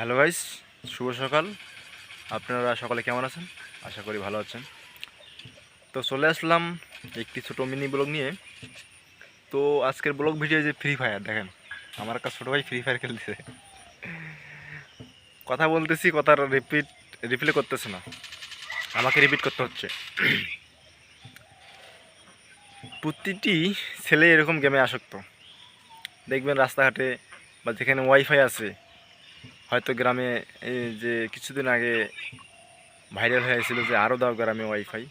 Hello vice শুভ সকাল। আপনারা সকালে কেমন আছেন? আশা করি ভালো আছেন। তো চলে আসলাম একটি ছোটো মিনি ব্লগ নিয়ে। তো আজকের ব্লগ ভিডিও যে ফ্রি ফায়ার দেখেন, আমার একটা ছোটো ভাই ফ্রি ফায়ার খেলতেছে। কথা বলতেছি, কথার রিপিট রিপ্লে করতেছে না। আমাকে রিপিট করতে হচ্ছে। প্রতিটি ছেলে এরকম গেমে আসক্ত। দেখবেন রাস্তাঘাটে বা যেখানে ওয়াইফাই আছে হয়তো গ্রামে এই যে কিছুদিন আগে ভাইরাল হয়েছিল যে আরও দাও গ্রামে ওয়াইফাই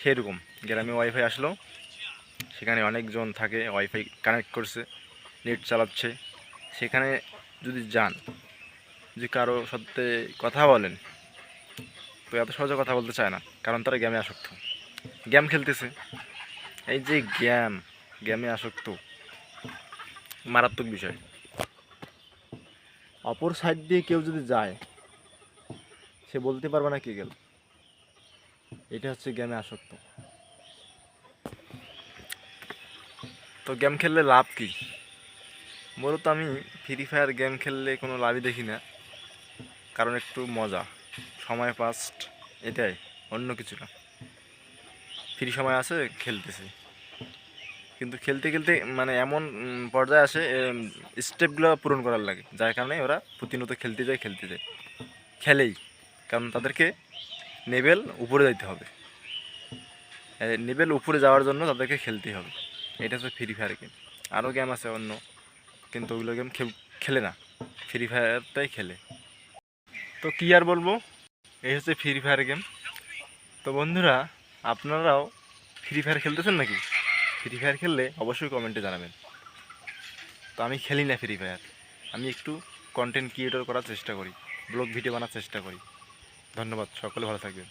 সেরকম গ্রামে ওয়াইফাই আসলো। সেখানে অনেকজন থাকে ওয়াইফাই কানেক্ট করছে নেট চালাচ্ছে। সেখানে যদি যান, যদি কারও সাথে কথা বলেন, তো এত সহজে কথা বলতে চায় না, কারণ তারা গেমে আসক্ত। গেম খেলতেছে। এই যে গেম গেমে আসক্ত, মারাত্মক বিষয়। অপর সাইড দিয়ে কেউ যদি যায়, সে বলতে পারবে না কে গেল। এটা হচ্ছে গেমে আসক্ত। তো গেম খেললে লাভ কি? মূলত আমি ফ্রি ফায়ার গেম খেললে কোনো লাভই দেখি না, কারণ একটু মজা। সময় পাস্ট এটাই, অন্য কিছু না। ফ্রি সময় আছে, খেলতেছি। কিন্তু খেলতে খেলতে মানে এমন পর্যায়ে আসে স্টেপগুলো পূরণ করার লাগে। যার কারণে ওরা প্রতিনিয়ত খেলতে যায় খেলতে যায়। খেলেই। কারণ তাদেরকে নেবেল উপরে যাইতে হবে। লেভেল উপরে যাওয়ার জন্য তাদেরকে খেলতেই হবে। এটা হচ্ছে ফ্রি ফায়ার গেম আরও গেম আছে অন্য, কিন্তু ওগুলো গেম খেলে না। ফ্রি ফায়ারটাই খেলে। তো কী আর বলব? এই হচ্ছে ফ্রি ফায়ার গেম তো বন্ধুরা, আপনারাও ফ্রি ফায়ার খেলতেছেন নাকি? ফ্রি ফায়ার খেললে অবশ্যই কমেন্টে জানাবেন। তো আমি খেলি না ফ্রি ফায়ার আমি একটু কন্টেন্ট ক্রিয়েটর করার চেষ্টা করি ব্লগ ভিডিও বানার চেষ্টা করি। ধন্যবাদ, সকলে ভালো থাকবেন।